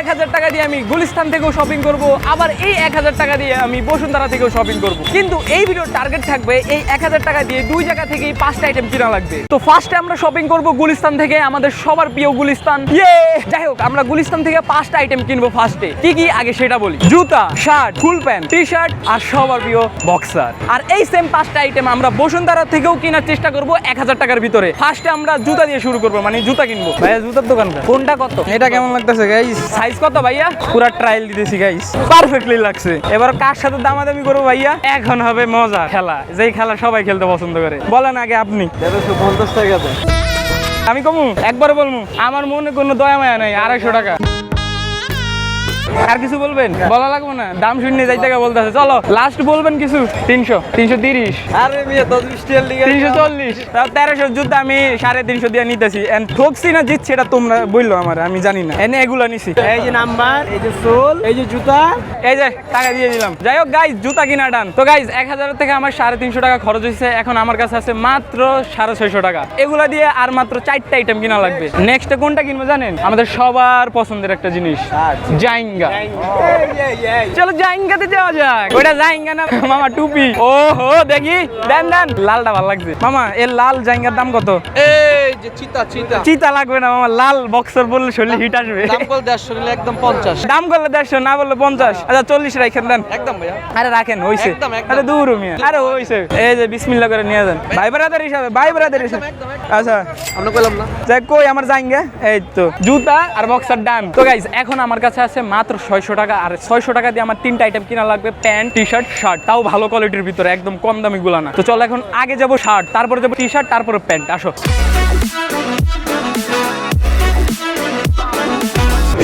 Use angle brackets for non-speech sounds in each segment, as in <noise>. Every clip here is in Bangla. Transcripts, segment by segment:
এক হাজার টাকা দিয়ে আমি গুলিস্তান থেকেও শপিং করব আবার এই এক হাজার টাকা দিয়ে আমি বসুন্ধরা থেকেও শপিং করব। কিন্তু এই ভিডিওর টার্গেট থাকবে এই এক হাজার টাকা দিয়ে দুই জায়গা থেকেই পাঁচটা আইটেম কিনা লাগবে। তো ফার্স্টে আমরা শপিং করব গুলিস্তান থেকে আমাদের সবার প্রিয় গুলিস্তান। ইয়ে! যাই হোক আমরা গুলিস্তান থেকে পাঁচটা আইটেম কিনবো ফার্স্টে কি কি? আগে সেটা বলি। জুতা shirt full pant T shirt আর সবার প্রিয় বক্সার আর এই সেম পাঁচটা আইটেম আমরা বসুন্ধরা থেকেও কেনার চেষ্টা করব এক হাজার টাকার ভিতরে। ফার্স্টে আমরা জুতা দিয়ে শুরু করব মানে জুতা কিনবো। ভাইয়া জুতার দোকানটা। কোনটা কত? এটা কেমন লাগতেছে গাইস সাইজ কত ভাইয়া? পুরা ট্রায়াল দিতেছি গাইস পারফেক্টলি লাগছে। এবার কার সাথে দামাদামি করব ভাইয়া? এখন হবে মজা খেলা। যেই খেলা সবাই খেলতে পছন্দ করে। বলেন আগে আপনি। পঞ্চাশ টাকা আমি কমু? একবার বলব আমার মনে কোনো দয়া মায়া নাই আড়াইশো টাকা। আর কিছু বলবেন? বলা লাগবে না। দাম শূন্য যাই টাকা বলতেছে। চলো লাস্ট বলবেন কিছু? তিনশো তিনশো তিরিশ। তিনশো চল্লিশ। তেরোশো যুদ্ধ আমি সাড়ে তিনশো দিয়ে নিতেছি। এন্ড ঠকছি না জিতছি এটা তোমরা বলল আমার আমি জানি না। এনে এগুলো নিছি। এই যে নাম্বার এই যে সোল এই যে জুতা। এই যে টাকা দিয়ে দিলাম। যাই হোক গাইজ জুতা কিনা ডান তো গাইজ এক হাজার থেকে আমার সাড়ে তিনশো টাকা খরচ হয়েছে এখন আমার কাছে আছে মাত্র সাড়ে ছয়শো টাকা। এগুলা দিয়ে আর মাত্র চারটা আইটেম কিনা লাগবে। নেক্সট কোনটা কিনবো জানেন? আমাদের সবার পছন্দের একটা জিনিস। জাইঙ্গা। চলো জাইঙ্গাতে যাওয়া যাক। ওটা জাইঙ্গা না মামা টুপি। ও হো দেখি। দেন দেন। লালটা ভালো লাগছে। মামা এর লাল জাইঙ্গার দাম কত? এই যে চিতা চিতা। চিতা লাগবে না মামা। লাল বক্সর বললে শরীরে হিট আসবে। দাম বল দেড়শো নিলে একদম পঞ্চাশ। দাম করলে দেড়শো না বললে পঞ্চাশ। আচ্ছা চল্লিশ রাখেন দেন। একদম ভাইয়া। আরে রাখেন হইছে। একদম, একদম। আরে দূর মিয়া। আরে হইছে। এই যে বিসমিল্লাহ করে নিয়ে যান। ভাই ব্রাদার হিসাবে ভাই ব্রাদার হিসাবে। আচ্ছা। আমরা কইলাম না। যাক কই আমার যাইঙ্গে এই তো জুতা আর বক্সার ডান তো গাইজ এখন আমার কাছে আছে মাত্র ছয়শো টাকা, আর ছয়শো টাকা দিয়ে আমার তিনটা আইটেম কিনা লাগবে, প্যান্ট টি শার্ট শার্ট তাও ভালো কোয়ালিটির ভিতরে, একদম কম দামি গুলা না। তো চলো এখন আগে যাব শার্ট তারপরে যাব টি শার্ট তারপরে প্যান্ট। আসো।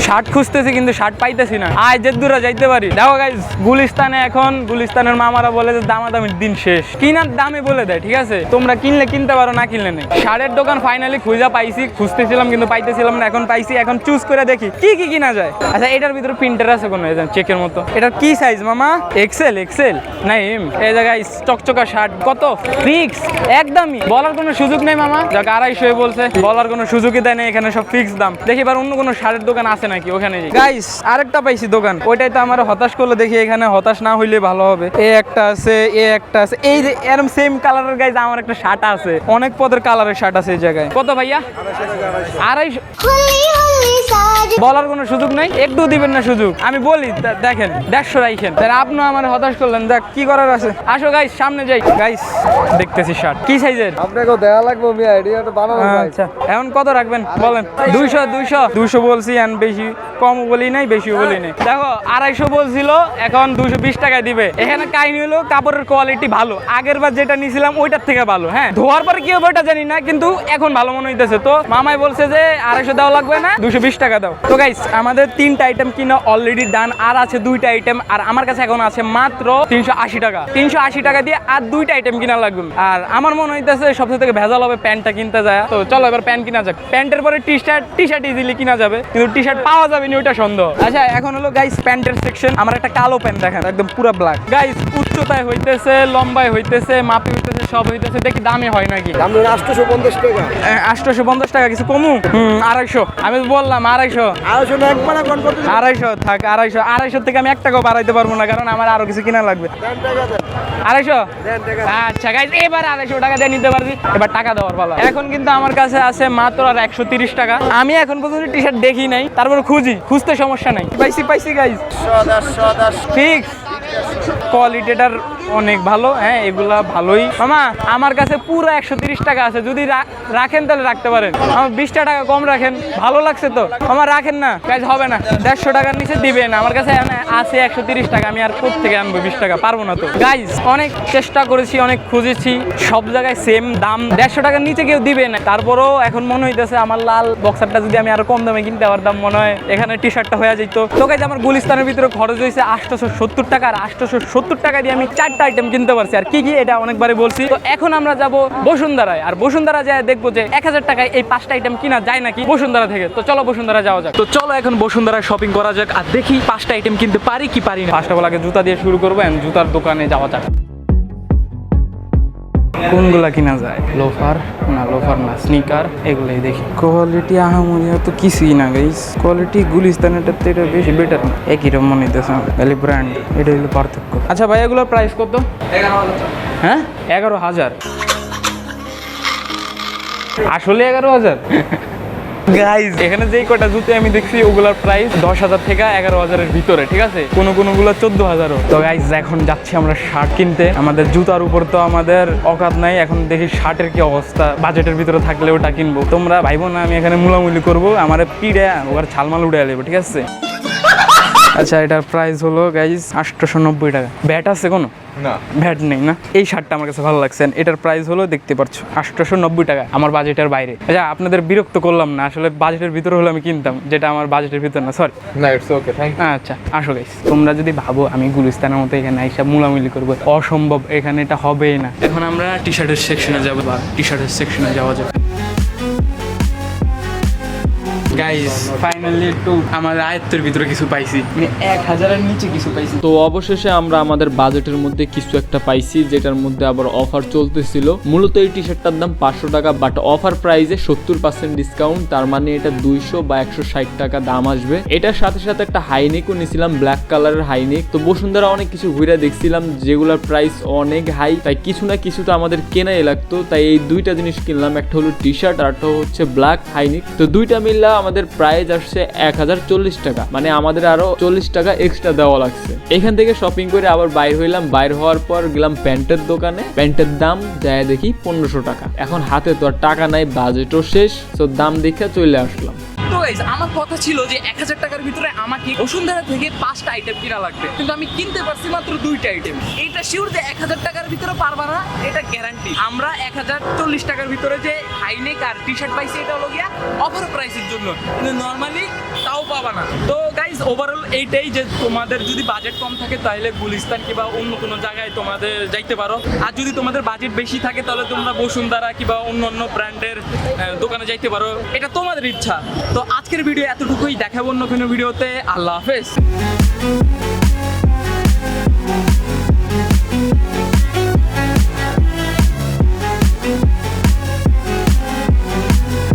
শার্ট খুঁজতেছি কিন্তু শার্ট পাইতেছি না। আয়, যে দূরে যাইতে পারি। দেখো গাইজ গুলিস্তানে এখন গুলিস্তানের মামারা বলে যে দামাদামির দিন শেষ। কিনার দামে বলে দেয়, ঠিক আছে? তোমরা কিনলে কিনতে পারো, না কিনলে নেই। শার্টের দোকান ফাইনালি খুঁজা পাইছি, খুঁজতেছিলাম কিন্তু পাইতেছিলাম না, এখন পাইছি, এখন চুজ করে দেখি, কি কি কিনা যায়? আচ্ছা এটার ভিতরে প্রিন্টার আছে কোনো? চেকের মতো। এটার কি সাইজ মামা? এক্সেল এক্সেল না এম এই জায়গায় চকচকা শার্ট। কত? ফিক্স একদমই। বলার কোনো সুযোগ নেই, মামা। যাকে আড়াইশো বলছে। বলার কোনো সুযোগই দেয় না এখানে সব ফিক্স দাম। দেখি এবার অন্য কোনো শার্টের দোকান আছে নাকি? ওখানে গাইস আরেকটা পাইছি দোকান। ওইটাই তো আমার হতাশ করল দেখি এখানে হতাশ না হইলে ভালো হবে। এ একটা আছে এ একটা আছে। এই যে এরম সেম কালারের গাইস আমার একটা শার্ট আছে। অনেক পদের কালারের শার্ট আছে এই জায়গায়। কত ভাইয়া? আড়াইশো। বলার কোনো সুযোগ নাই? একটু দিবেন না সুযোগ। আমি বলি দেখেন দেড়শো রাইখেন। তাহলে আপনিও আমার হতাশ করলেন। দেখ কি করার আছে? আসো গাইস সামনে যাই। গাইস দেখতেছি শার্ট কি সাইজের আপনাকে দেয়া লাগবে মিয়া এটা বানানো আচ্ছা এখন কত রাখবেন? বলেন। দুইশো দুইশো। দুইশো বলছি and বেশি কম বলি নাই বেশি বলি নাই। দেখো আড়াইশো বলছিল এখন দুইশো বিশ টাকায় দিবে। এখানে কাহিনী হলো কাপড়ের কোয়ালিটি ভালো। আগের বার যেটা নিয়েছিলাম ওইটার থেকে ভালো হ্যাঁ? ধোয়ার পরে কি হবে ওটা জানি না কিন্তু এখন ভালো মনে হইতেছে। তো মামাই বলছে যে আড়াইশো দেওয়া লাগবে না দুশো বিশ টাকা দাও। তো গাইস আমাদের তিনটা আইটেম কিনা অলরেডি ডান আর আছে দুইটা আইটেম আর আমার কাছে এখন আছে মাত্র তিনশো আশি টাকা। তিনশো আশি টাকা দিয়ে আর দুইটা আইটেম কিনা লাগবে। আর আমার মনে হইতেছে সবথেকে থেকে ভেজাল হবে প্যান্টটা কিনতে যায়। তো চলো এবার প্যান্ট কিনা যাক। প্যান্টের পরে T shirt T shirt easily কিনা যাবে, কিন্তু টি শার্ট পাওয়া যাবে না, ওইটা সন্দেহ। আচ্ছা এখন হলো গাইস প্যান্টের সেকশন আমার একটা কালো প্যান্ট দেখেন, একদম পুরো ব্ল্যাক গাইস উচ্চতায় হইতেছে, লম্বায় হইতেছে, মাপে সব হইতেছে দেখি দামে হয় নাকি? আটশোশো পঞ্চাশ টাকা। আটশোশো পঞ্চাশ টাকা কিছু কমু? হুম আড়াইশো। আমি বললাম আড়াইশো। আড়াইশো একবার আড়াইশো থাক আড়াইশো। আড়াইশো থেকে আমি এক টাকাও বাড়াইতে পারব না কারণ আমার আরও কিছু কিনা লাগবে। আড়াইশো? আচ্ছা গাইজ এবার আড়াইশো টাকা দিয়ে নিতে পারবি। এবার টাকা দেওয়ার পালা। এখন কিন্তু আমার কাছে আছে মাত্র আর একশো তিরিশ টাকা। আমি এখন পর্যন্ত টি শার্ট দেখি নাই তারপর খুঁজি। খুঁজতে সমস্যা নাই। পাইছি পাইছি গাইজ ফিক্স কোয়ালিটিটার অনেক ভালো হ্যাঁ এগুলা ভালোই। মামা, আমার কাছে পুরো একশো টাকা আছে, যদি রাখেন তাহলে রাখতে পারেন। আমার বিশটা টাকা কম রাখেন, ভালো লাগছে তো? আমার রাখেন না কাজ হবে না। দেড়শো টাকার নিচে দিবেন, আমার কাছে আছে একশো টাকা, আমি আর থেকে আনব বিশ টাকা? পারব না তো। গাইজ অনেক চেষ্টা করেছি, অনেক খুঁজেছি, সব জায়গায় সেম দাম। দেড়শো টাকার নিচে কেউ দিবে না। তারপরেও এখন মনে হইতেছে, আমার লাল বক্সারটা যদি আমি আরও কম দামে কিনতে পারতাম, মনে হয় এখানে টি শার্টটা হয়ে যেত তো গাইজ আমার গুলিস্তানের ভিতরে খরচ হয়েছে আটশোশো সত্তর টাকা, আর আটশোশো সত্তর টাকা দিয়ে আমি চারটা আইটেম কিনতে পারছি। আর কি কি এটা অনেকবারই বলছি। তো এখন আমরা যাব বসুন্ধরায়। আর বসুন্ধরা যায় দেখব যে এক হাজার টাকায় এই পাঁচটা আইটেম কিনা যায় নাকি বসুন্ধরা থেকে। তো চলো বসুন্ধরা যাওয়া যাক। তো চলো এখন বসুন্ধরা শপিং করা যাক। আর দেখি পাঁচটা আইটেম কিনতে পারি কি পারি না। অফ আগে জুতা দিয়ে শুরু করব। জুতার দোকানে যাওয়া যাক। কোনগুলা কিনা যায়? লোফার। না লোফার না স্নিকার এগুলাই দেখি। কোয়ালিটি আহামরি তো কিছুই না গাইস কোয়ালিটি গুলিস্তানেরটার তো এটা বেশি বেটার না। একই রকম মনে হইতেছে খালি ব্র্যান্ড এটা হলো পার্থক্য। আচ্ছা ভাই এগুলোর প্রাইস কত? হ্যাঁ? এগারো হাজার। আসলে এগারো হাজার? <laughs> গাইজ এখানে যেই কটা জুতো আমি দেখছি, ওগুলার প্রাইস দশ হাজার থেকে এগারো হাজারের ভিতরে, ঠিক আছে? কোনো গুলো চোদ্দ হাজারও। তো গাইজ এখন যাচ্ছি আমরা শার্ট কিনতে। আমাদের জুতার উপর তো আমাদের অকাত নাই, এখন দেখি শার্টের কি অবস্থা। বাজেটের ভিতরে থাকলে ওটা কিনবো। তোমরা ভাইবো না আমি এখানে মুলামুলি করব, আমার পিড়ে ওর ছালমাল উড়ে নেব ঠিক আছে? আচ্ছা এটার প্রাইস হলো গাইজ আটশোশো নব্বই টাকা। ব্যাট আছে কোনো? না। ভ্যাট নেই না? এই শার্টটা আমার কাছে ভালো লাগছে। এটার প্রাইস হলো দেখতে পাচ্ছ আটশোশো নব্বই টাকা আমার বাজেটের বাইরে। আচ্ছা আপনাদের বিরক্ত করলাম না আসলে বাজেটের ভিতরে হলে আমি কিনতাম যেটা আমার বাজেটের ভিতরে না সরি না ইটস ওকে থ্যাংক আচ্ছা আসো গাইস তোমরা যদি ভাবো আমি গুলিস্তানের মতো এখানে আইসা মুলামুলি করব অসম্ভব এখানে এটা হবেই না। এখন আমরা টি শার্টের সেকশনে যাব বা টি শার্টের সেকশনে যাওয়া যাবে গাইস ফাইনালি একটু আমার আয়ত্তের ভিতরে কিছু পাইছি। মানে এক হাজারের নিচে কিছু পাইছি। তো অবশেষে আমরা আমাদের বাজেটের মধ্যে কিছু একটা পাইছি যেটার মধ্যে আবার অফার চলতেছিল। মূলত এই টি শার্টটার দাম পাঁচশো টাকা বাট অফার প্রাইসে সত্তর পার্সেন্ট ডিসকাউন্ট তার মানে এটা দুইশো বা একশো ষাট টাকা দাম আসবে। এটার সাথে সাথে একটা হাইনেকও নিয়েছিলাম ব্ল্যাক কালারের হাইনেক তো বসুন্ধরা অনেক কিছু ঘুরে দেখছিলাম যেগুলোর প্রাইস অনেক হাই তাই কিছু না কিছু তো আমাদের কেনাই লাগতো। তাই এই দুইটা জিনিস কিনলাম একটা হলো টি শার্ট আর একটা হচ্ছে ব্ল্যাক হাইনিক তো দুইটা মিললে আমাদের প্রাইস আসছে এক হাজার চল্লিশ টাকা। মানে আমাদের আরও চল্লিশ টাকা এক্সট্রা দেওয়া লাগছে। এখান থেকে শপিং করে আবার বাইর হইলাম। বাইর হওয়ার পর গেলাম প্যান্টের দোকানে। প্যান্টের দাম যায় দেখি পনেরোশো টাকা। এখন হাতে তো আর টাকা নাই বাজেটও শেষ। তো দাম দেখে চলে আসলাম। আমার কথা ছিল যে এক হাজার টাকার ভিতরে আমাকে বসুন্ধরা থেকে পাঁচটা আইটেম কিনা লাগবে। কিন্তু আমি কিনতে পারছি মাত্র দুইটা আইটেম এটা শিওর যে এক হাজার টাকার ভিতরে পারবা না, এটা গ্যারান্টি আমরা এক হাজার চল্লিশ টাকার ভিতরে যে হাইনেক আর টি শার্ট পাইছি, এটা হলো গিয়া অফার প্রাইসের জন্য। কিন্তু নর্মালি তাও পাবা না। তো গাইজ ওভারঅল এইটাই যে তোমাদের যদি বাজেট কম থাকে তাহলে গুলিস্তান কিংবা অন্য কোনো জায়গায় তোমাদের যাইতে পারো। আর যদি তোমাদের বাজেট বেশি থাকে, তাহলে তোমরা বসুন্ধরা কিংবা অন্য অন্য ব্র্যান্ডের দোকানে যাইতে পারো। এটা তোমাদের ইচ্ছা। তো আজকের ভিডিও এতটুকুই। দেখাবো অন্য কোনো ভিডিওতে আল্লাহ হাফেজ।